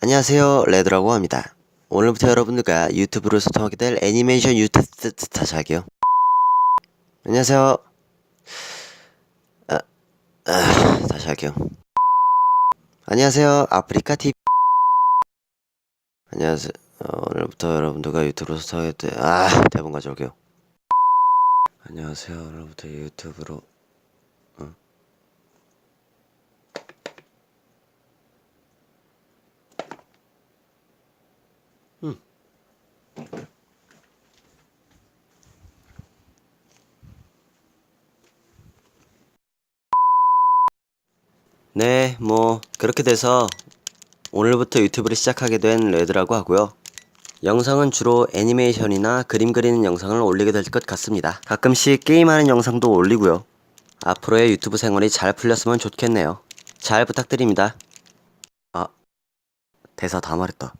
안녕하세요. 레드라고 합니다. 오늘부터 여러분들과 유튜브로 소통하게 될 애니메이션 유튜브 다시 할게요. 안녕하세요. 아, 아, 다시 할게요. 안녕하세요. 아프리카 TV 안녕하세요. 어, 오늘부터 여러분들과 유튜브로 소통하게 될아 대본 가져올게요. 안녕하세요. 오늘부터 유튜브로 네, 뭐 그렇게 돼서 오늘부터 유튜브를 시작하게 된 레드라고 하고요. 영상은 주로 애니메이션이나 그림 그리는 영상을 올리게 될 것 같습니다. 가끔씩 게임하는 영상도 올리고요. 앞으로의 유튜브 생활이 잘 풀렸으면 좋겠네요. 잘 부탁드립니다. 아, 대사 다 말했다.